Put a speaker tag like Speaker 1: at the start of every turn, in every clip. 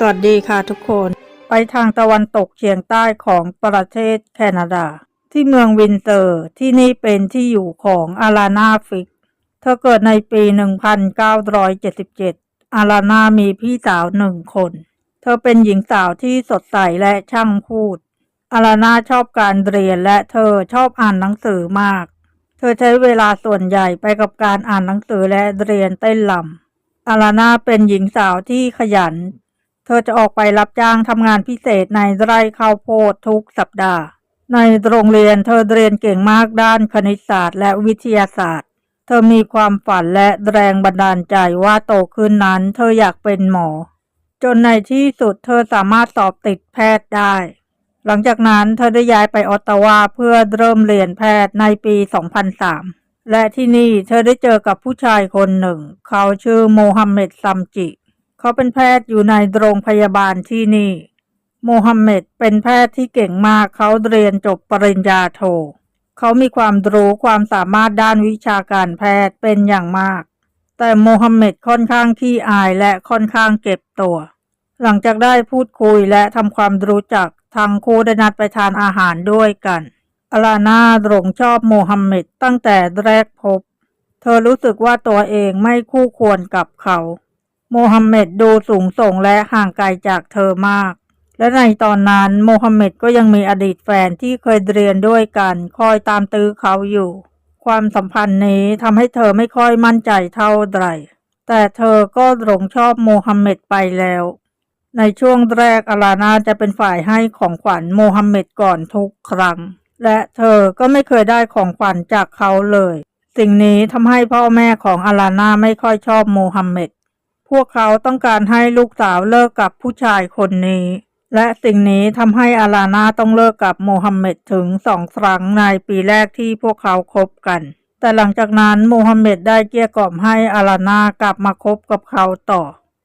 Speaker 1: สวัสดีค่ะทุกคน ไปทางตะวันตกเฉียงใต้ของประเทศแคนาดา ที่เมืองวินเตอร์ที่นี่เป็นที่อยู่ของอารานาฟิก เธอเกิดในปี 1977 อารานามีพี่สาวหนึ่งคน เธอเป็นหญิงสาวที่สดใสและช่างพูด อารานาชอบการเรียนและเธอชอบอ่านหนังสือมาก เธอใช้เวลาส่วนใหญ่ไปกับการอ่านหนังสือและเรียนเต้นลำอารานาเป็นหญิงสาวที่ขยัน เธอจะออกไปรับจ้างทำงานพิเศษในไร่ข้าวโพดทุกสัปดาห์ ในโรงเรียนเธอเรียนเก่งมากด้านคณิตศาสตร์และวิทยาศาสตร์ เธอมีความฝันและแรงบันดาลใจว่าโตขึ้นนั้น เธออยากเป็นหมอ จนในที่สุดเธอสามารถสอบติดแพทย์ได้ หลังจากนั้นเธอได้ย้ายไปออตตาวาเพื่อเริ่มเรียนแพทย์ในปี 2003 และที่นี่เธอได้เจอกับผู้ชายคนหนึ่ง เขาชื่อโมฮัมเหม็ดซัมจิ เขาเป็นแพทย์อยู่ในโรงพยาบาลที่นี่ โมฮัมเหม็ดเป็นแพทย์ที่เก่งมากเขาเรียนจบปริญญาโท เขามีความรู้ความสามารถด้านวิชาการแพทย์เป็นอย่างมาก แต่โมฮัมเหม็ดค่อนข้างขี้อายและค่อนข้างเก็บตัว หลังจากได้พูดคุยและทำความรู้จักทั้งคู่ได้นัดไปทานอาหารด้วยกันอาลาน่าหลงชอบโมฮัมเหม็ดตั้งแต่แรกพบ เธอรู้สึกว่าตัวเองไม่คู่ควรกับเขา โมฮัมเหม็ดดูสูงส่งและห่างไกลจากเธอมาก และในตอนนั้นโมฮัมเหม็ดก็ยังมีอดีตแฟนที่เคยเรียนด้วยกัน คอยตามตื้อเขาอยู่ ความสัมพันธ์นี้ทำให้เธอไม่ค่อยมั่นใจเท่าไหร่ แต่เธอก็หลงชอบโมฮัมเหม็ดไปแล้ว ในช่วงแรกอารานาจะเป็นฝ่ายให้ของขวัญโมฮัมเหม็ดก่อนทุกครั้ง และเธอก็ไม่เคยได้ของขวัญจากเขาเลย สิ่งนี้ทำให้พ่อแม่ของอารานาไม่ค่อยชอบโมฮัมเหม็ด พวกเขาต้องการให้ลูกสาวเลิกกับผู้ชายคนนี้ และสิ่งนี้ทำให้อารานาต้องเลิกกับโมฮัมเหม็ดถึงสองครั้งในปีแรกที่พวกเขาคบกัน แต่หลังจากนั้นโมฮัมเหม็ดได้เกลี้ยกล่อมให้อารานากลับมาคบกับเขาต่อ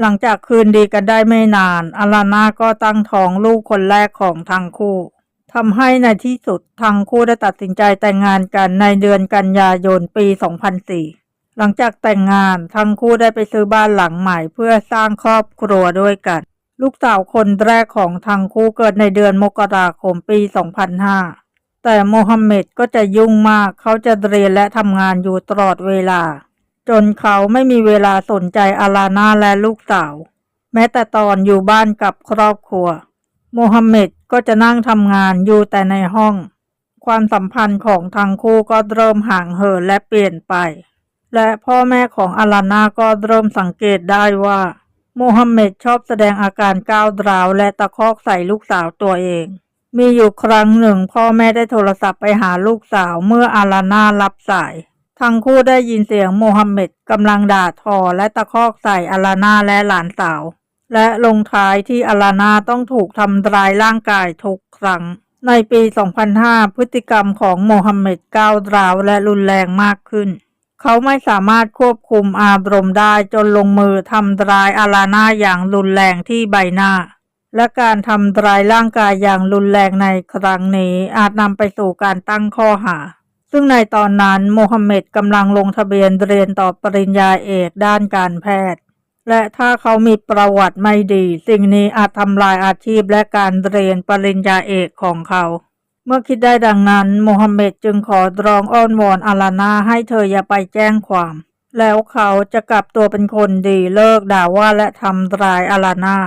Speaker 1: หลังจากคืนดีกันได้ไม่นานอารานาก็ตั้งท้องลูกคนแรกของทั้งคู่ทำให้ในที่สุดทั้งคู่ได้ตัดสินใจแต่งงานกันในเดือนกันยายนปี 2004 หลังจากแต่งงานทั้งคู่ได้ไปซื้อบ้านหลังใหม่เพื่อสร้างครอบครัวด้วยกัน ลูกสาวคนแรกของทั้งคู่เกิดในเดือนมกราคมปี 2005 แต่โมฮัมเหม็ดก็จะยุ่งมากเขาจะเรียนและทำงานอยู่ตลอดเวลา จนเขาไม่มีเวลาสนใจอารานาและลูกสาว แม้แต่ตอนอยู่บ้านกับครอบครัว โมฮัมเหม็ดก็จะนั่งทำงานอยู่แต่ในห้อง ความสัมพันธ์ของทั้งคู่ก็เริ่มห่างเหินและเปลี่ยนไป และพ่อแม่ของอารานาก็เริ่มสังเกตได้ว่าโมฮัมเหม็ดชอบแสดงอาการก้าวร้าวและตะคอกใส่ลูกสาวตัวเอง มีอยู่ครั้งหนึ่งพ่อแม่ได้โทรศัพท์ไปหาลูกสาวเมื่ออารานารับสาย ทั้งคู่ได้ยินเสียงโมฮัมเหม็ดกำลังด่าทอและตะคอกใส่อารานาและหลานสาว และลงท้ายที่อารานาต้องถูกทำร้ายร่างกายทุกครั้ง ในปี 2005 พฤติกรรมของโมฮัมเหม็ดก้าวร้าวและรุนแรงมากขึ้น เขาไม่สามารถควบคุมอารมณ์ได้จนลงมือทำร้ายอารานาอย่างรุนแรงที่ใบหน้า และการทำร้ายร่างกายอย่างรุนแรงในครั้งนี้อาจนำไปสู่การตั้งข้อหา ซึ่งในตอนนั้นโมฮัมเหม็ดกำลังลงทะเบียนเรียนต่อปริญญาเอกด้านการแพทย์ และถ้าเขามีประวัติไม่ดี สิ่งนี้อาจทำลายอาชีพและการเรียนปริญญาเอกของเขา เมื่อคิดได้ดังนั้นโมฮัมเหม็ดจึงขอร้องอ้อนวอนอารานาให้เธออย่าไปแจ้งความ แล้วเขาจะกลับตัวเป็นคนดีเลิกด่าว่าและทำร้ายอารานา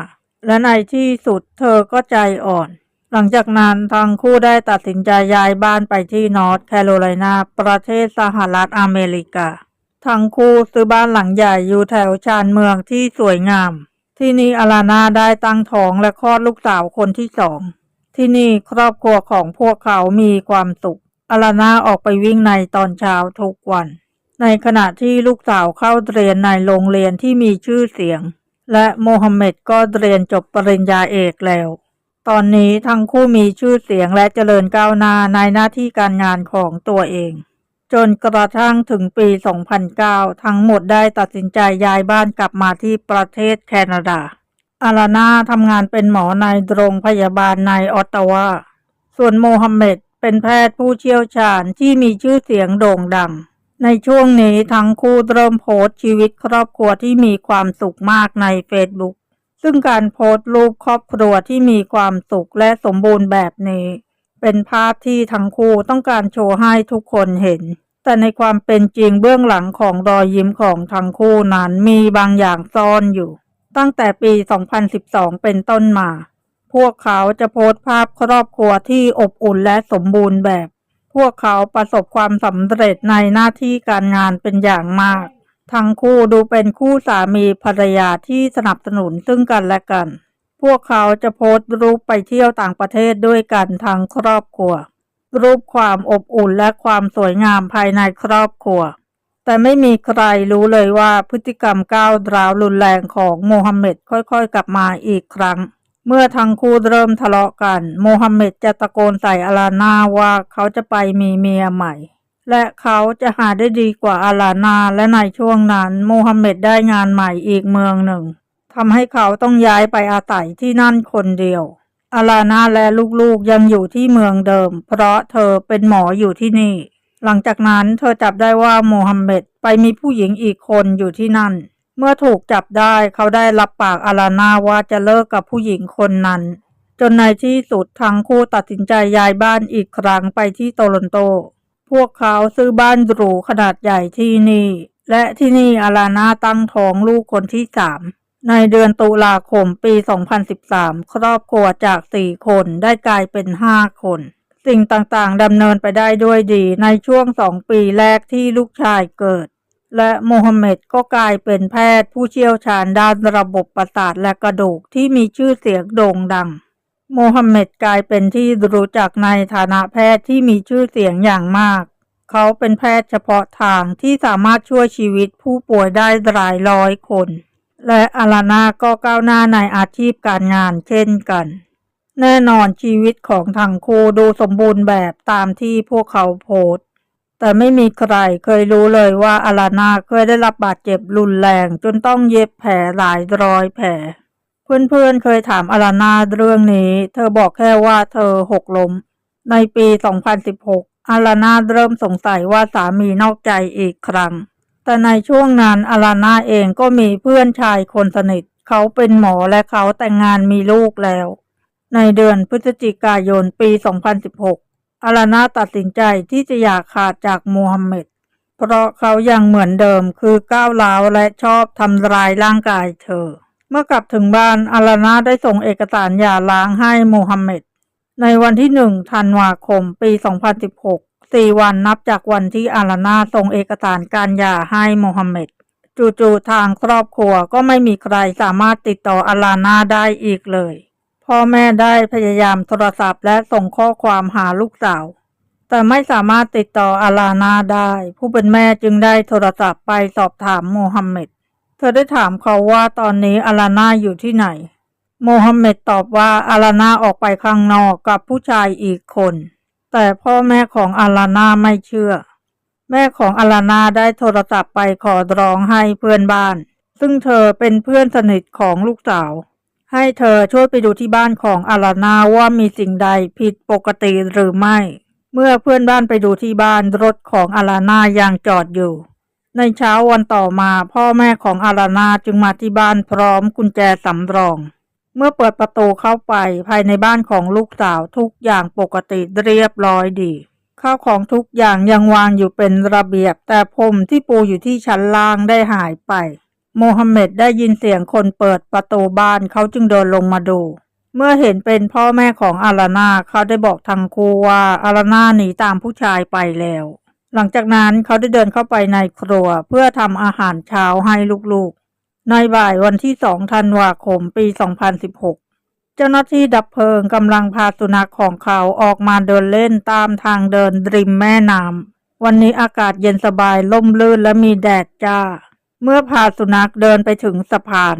Speaker 1: และในที่สุดเธอก็ใจอ่อน หลังจากนั้นทั้งคู่ได้ตัดสินใจย้ายบ้านไปที่นอร์ทแคโรไลนาประเทศสหรัฐอเมริกา ทั้งคู่ซื้อบ้านหลังใหญ่อยู่แถวชานเมืองที่สวยงาม ที่นี่อารานาได้ตั้งท้องและคลอดลูกสาวคนที่สอง ที่นี่ครอบครัวของพวกเขามีความสุขอารานาออกไปวิ่งในตอนเช้าทุกวัน ในขณะที่ลูกสาวเข้าเรียนในโรงเรียนที่มีชื่อเสียง และโมฮัมเหม็ดก็เรียนจบปริญญาเอกแล้ว ตอนนี้ทั้งคู่มีชื่อเสียงและเจริญก้าวหน้าในหน้าที่การงานของตัวเอง จนกระทั่งถึงปี 2009 ทั้งหมดได้ตัดสินใจย้ายบ้านกลับมาที่ประเทศแคนาดา อารานาทำงานเป็นหมอในโรงพยาบาลในออตตาวา ส่วนโมฮัมเหม็ดเป็นแพทย์ผู้เชี่ยวชาญที่มีชื่อเสียงโด่งดัง ในช่วงนี้ทั้งคู่เริ่มโพสต์ชีวิตครอบครัวที่มีความสุขมากในเฟซบุ๊ก ซึ่งการโพสต์รูปครอบครัวที่มีความสุขและสมบูรณ์แบบนี้ เป็นภาพที่ทั้งคู่ต้องการโชว์ให้ทุกคนเห็น แต่ในความเป็นจริงเบื้องหลังของรอยยิ้มของทั้งคู่นั้นมีบางอย่างซ่อนอยู่ ตั้งแต่ปี 2012 เป็นต้นมา พวกเขาจะโพสต์ภาพครอบครัวที่อบอุ่นและสมบูรณ์แบบ พวกเขาประสบความสำเร็จในหน้าที่การงานเป็นอย่างมาก ทั้งคู่ดูเป็นคู่สามีภรรยาที่สนับสนุนซึ่งกันและกัน พวกเขาจะโพสต์รูปไปเที่ยวต่างประเทศด้วยกันทั้งครอบครัว รูปความอบอุ่นและความสวยงามภายในครอบครัว แต่ไม่มีใครรู้เลยว่าพฤติกรรมก้าวร้าวรุนแรงของโมฮัมเหม็ดค่อยๆ กลับมาอีกครั้ง เมื่อทั้งคู่เริ่มทะเลาะกัน โมฮัมเหม็ดจะตะโกนใส่อาลาน่าว่าเขาจะไปมีเมียใหม่ และเขาจะหาได้ดีกว่าอาลานาและในช่วงนั้น โมฮัมเหม็ดได้งานใหม่อีกเมืองหนึ่งทำให้เขาต้องย้ายไปอาศัยที่นั่นคนเดียว อาลานาและลูกๆยังอยู่ที่เมืองเดิม เพราะเธอเป็นหมออยู่ที่นี่ หลังจากนั้นเธอจับได้ว่าโมฮัมเหม็ดไปมีผู้หญิงอีกคนอยู่ที่นั่น เมื่อถูกจับได้เขาได้รับปากอาลานาว่าจะเลิกกับผู้หญิงคนนั้น จนในที่สุดทั้งคู่ตัดสินใจย้ายบ้านอีกครั้งไปที่โตลอนโต พวกเขาซื้อบ้านหรูขนาดใหญ่ที่นี่ และที่นี่อาลานาตั้งท้องลูกคนที่สามในเดือนตุลาคมปี 2013 ครอบครัวจาก 4 คนได้กลายเป็น 5 คน สิ่งต่างๆดำเนินไปได้ด้วยดีในช่วงสองปีแรกที่ลูกชายเกิด และโมฮัมเหม็ดก็กลายเป็นแพทย์ผู้เชี่ยวชาญด้านระบบประสาทและกระดูกที่มีชื่อเสียงโด่งดัง โมฮัมเหม็ดกลายเป็นที่รู้จักในฐานะแพทย์ที่มีชื่อเสียงอย่างมาก เขาเป็นแพทย์เฉพาะทางที่สามารถช่วยชีวิตผู้ป่วยได้หลายร้อยคน และอาลานาก็ก้าวหน้าในอาชีพการงานเช่นกัน แน่นอนชีวิตของทั้งคู่ดูสมบูรณ์แบบตามที่พวกเขาโพสต์แต่ไม่มีใครเคยรู้เลยว่าอาลานาเคยได้รับบาดเจ็บรุนแรงจนต้องเย็บแผลหลายร้อยแผล เพื่อนๆเคยถามอาลานาเรื่องนี้ เธอบอกแค่ว่าเธอหกล้ม ในปี 2016 อาลานาเริ่มสงสัยว่าสามีนอกใจอีกครั้ง แต่ในช่วงนั้นอาลานาเองก็มีเพื่อนชายคนสนิท เขาเป็นหมอและเขาแต่งงานมีลูกแล้ว ในเดือนพฤศจิกายนปี 2016 อาลานาตัดสินใจที่จะอยากขาดจากมูฮัมเหม็ดเพราะเขายังเหมือนเดิมคือก้าวร้าวและชอบทำร้ายร่างกายเธอ เมื่อกลับถึงบ้านอาลานาได้ส่งเอกสารหย่าร้างให้มูฮัมเหม็ดในวันที่หนึ่งธันวาคมปี 2016 สี่วันนับจากวันที่อาลานาส่งเอกสารการหย่าให้โมฮัมเหม็ดจู่ๆทางครอบครัวก็ไม่มีใครสามารถติดต่ออาลานาได้อีกเลย พ่อแม่ได้พยายามโทรศัพท์และส่งข้อความหาลูกสาว แต่ไม่สามารถติดต่ออาลานาได้ ผู้เป็นแม่จึงได้โทรศัพท์ไปสอบถามโมฮัมเหม็ด เธอได้ถามเขาว่าตอนนี้อาลานาอยู่ที่ไหน โมฮัมเหม็ดตอบว่าอาลานาออกไปข้างนอกกับผู้ชายอีกคน แต่พ่อแม่ของอาลานาไม่เชื่อ แม่ของอาลานาได้โทรศัพท์ไปขอร้องให้เพื่อนบ้าน ซึ่งเธอเป็นเพื่อนสนิทของลูกสาว ให้เธอช่วยไปดูที่บ้านของอาลานาว่ามีสิ่งใดผิดปกติหรือไม่ เมื่อเพื่อนบ้านไปดูที่บ้านรถของอาลานายังจอดอยู่ ในเช้าวันต่อมาพ่อแม่ของอาลานาจึงมาที่บ้านพร้อมกุญแจสำรอง เมื่อเปิดประตูเข้าไปภายในบ้านของลูกสาวทุกอย่างปกติเรียบร้อยดีข้าวของทุกอย่างยังวางอยู่เป็นระเบียบ แต่ผมที่ปูอยู่ที่ชั้นล่างได้หายไป โมฮัมเหม็ดได้ยินเสียงคนเปิดประตูบ้านเขาจึงเดินลงมาดู เมื่อเห็นเป็นพ่อแม่ของอารานาเขาได้บอกทางครูว่าอารานาหนีตามผู้ชายไปแล้ว หลังจากนั้นเขาได้เดินเข้าไปในครัวเพื่อทำอาหารเช้าให้ลูกๆ ในบ่ายวันที่2ธันวาคมปี 2016 เจ้าหน้าที่ดับเพลิงกำลังพาสุนัขของเขาออกมาเดินเล่นตามทางเดินริมแม่น้ำวันนี้อากาศเย็นสบายล่มลื่นและมีแดดจ้า เมื่อพาสุนัขเดินไปถึงสะพาน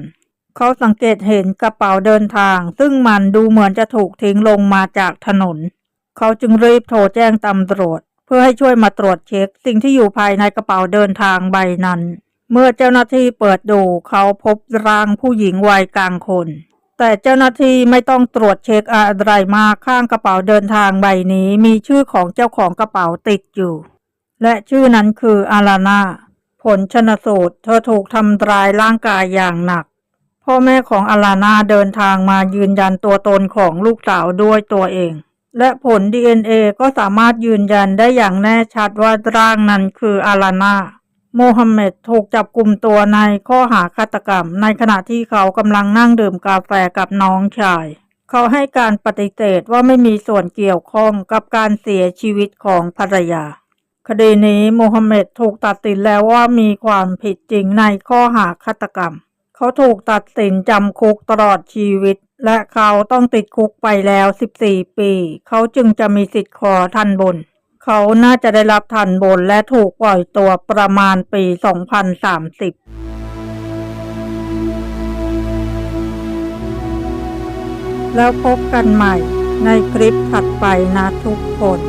Speaker 1: เขาสังเกตเห็นกระเป๋าเดินทาง ซึ่งมันดูเหมือนจะถูกทิ้งลงมาจากถนน เขาจึงรีบโทรแจ้งตำรวจ เพื่อให้ช่วยมาตรวจเช็ค สิ่งที่อยู่ภายในกระเป๋าเดินทางใบนั้น เมื่อเจ้าหน้าที่เปิดดูเขาพบร่างผู้หญิงวัยกลางคน แต่เจ้าหน้าที่ไม่ต้องตรวจเช็คอะไรมากข้างกระเป๋าเดินทางใบนี้ มีชื่อของเจ้าของกระเป๋าติดอยู่ และชื่อนั้นคืออารานา ผลชนสูตร เธอถูกทำร้ายร่างกายอย่างหนัก พ่อแม่ของอารานาเดินทางมายืนยันตัวตนของลูกสาวด้วยตัวเอง และผล DNA ก็สามารถยืนยันได้อย่างแน่ชัดว่าร่างนั้นคืออารานาโมฮัมเหม็ดถูกจับกลุ่มตัวในข้อหาฆาตกรรม ในขณะที่เขากำลังนั่งดื่มกาแฟกับน้องชาย เขาให้การปฏิเสธว่าไม่มีส่วนเกี่ยวข้องกับการเสียชีวิตของภรรยา คดีนี้โมฮัมเหม็ดถูกตัดสินแล้วว่ามีความผิดจริงในข้อหาฆาตกรรม เขาถูกตัดสินจำคุกตลอดชีวิต และเขาต้องติดคุกไปแล้ว 14 ปี เขาจึงจะมีสิทธิ์ขอทันบน เขาน่าจะได้รับทันบนและถูกปล่อยตัวประมาณปี 2030แล้วพบกันใหม่ในคลิปถัดไปนะทุกคน